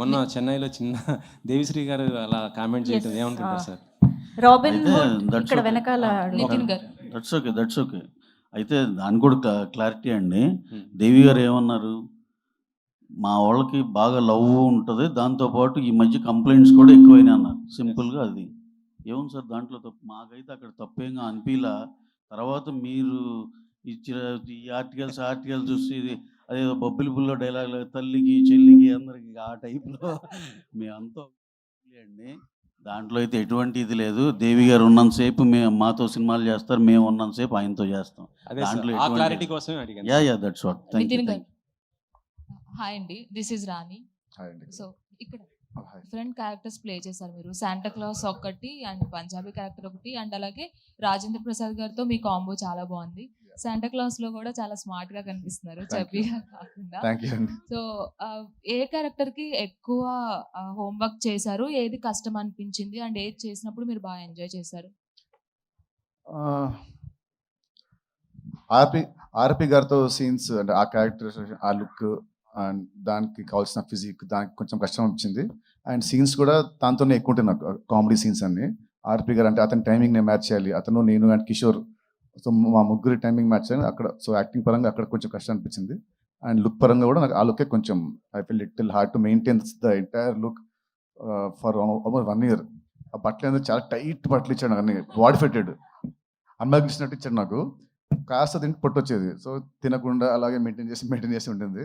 మొన్న చెన్నైలో చిన్న దేవిశ్రీ గారు అలా కామెంట్ ఏమనుకుంటారు ah. సార్? రాబిన్ ఇక్కడ. వెనకాల నితిన్ గారు. దట్స్ ఓకే దట్స్ ఓకే అయితే దాని కూడా క్లారిటీ అండి. Hmm. దేవి గారు ఏమన్నారు? మా వాళ్ళకి బాగా లవ్ ఉంటుంది దాంతోపాటు ఈ మధ్య కంప్లైంట్స్ కూడా ఎక్కువైనా అన్నారు. సింపుల్గా అది. ఏముంది సార్ దాంట్లో తప్పు? మాకైతే అక్కడ తప్పేంగా అనిపిలా. తర్వాత మీరు ఇచ్చిన ఈ ఆర్టికల్స్ ఆర్టికల్స్ చూసి ఇది అదేదో బొబ్బిలి బుల్లో డైలాగ్ తల్లికి చెల్లికి అందరికి ఆ టైప్లో మేమంతా అండి. దాంట్లో అయితే ఎటువంటి ఇది లేదు. దేవి గారు ఉన్నంతసేపు మేము మాతో సినిమాలు చేస్తారు. మేము ఉన్నంతసేపు ఆయనతో చేస్తాం. దాంట్లో ఆ ఎటువంటి- క్లారిటీ కోసమే అడిగాను. Yeah yeah that's what thank you hi అండి. దిస్ ఇస్ రాణి సో ఇక్కడ Oh. డిఫరెంట్ క్యారెక్టర్స్ ప్లే చేశారు మీరు. శాంటా క్లాస్ ఒకటి అండ్ పంజాబీ క్యారెక్టర్ ఒకటి అండ్ అలాగే రాజేంద్ర ప్రసాద్ గారితో మీ కాంబో చాలా బాగుంది. శాంటా క్లాస్లో కూడా చాలా స్మార్ట్గా కనిపిస్తున్నారు. చబ్బీగా కాకుండా. సో ఏ క్యారెక్టర్కి ఎక్కువ హోంవర్క్ చేశారు? ఏది కష్టం అనిపించింది? అండ్ ఏది చేసినప్పుడు మీరు బాగా ఎంజాయ్ చేశారు? ఆర్పి ఆర్పి గారితో సీన్స్ అంటే ఆ క్యారెక్టర్ ఆ లుక్ అండ్ దానికి కావాల్సిన ఫిజిక్ దానికి కొంచెం కష్టం అనిపించింది. అండ్ సీన్స్ కూడా దాంతోనే ఎక్కువ ఉంటాయి నాకు కామెడీ సీన్స్ అన్ని. ఆర్పి గారు అంటే అతని టైమింగ్ నేను మ్యాచ్ చేయాలి. అతను నేను అండ్ కిషోర్ సో మా ముగ్గురి టైమింగ్ మ్యాచ్ అయినా అక్కడ సో యాక్టింగ్ పరంగా అక్కడ కొంచెం కష్టం అనిపించింది. అండ్ లుక్ పరంగా కూడా నాకు ఆ లుకే కొంచెం I feel little hard to maintain the entire look for almost one year. ఆ బట్టలు అనేది చాలా టైట్ బట్టలు ఇచ్చాడు నాకు అన్ని బాడీ ఫిట్టెడ్ అమ్మాయికి ఇచ్చినట్టు ఇచ్చాడు నాకు. కాస్త తింటే పొట్టు వచ్చేది సో తినకుండా అలాగే మెయింటైన్ చేసి మెయింటైన్ చేసి ఉంటుంది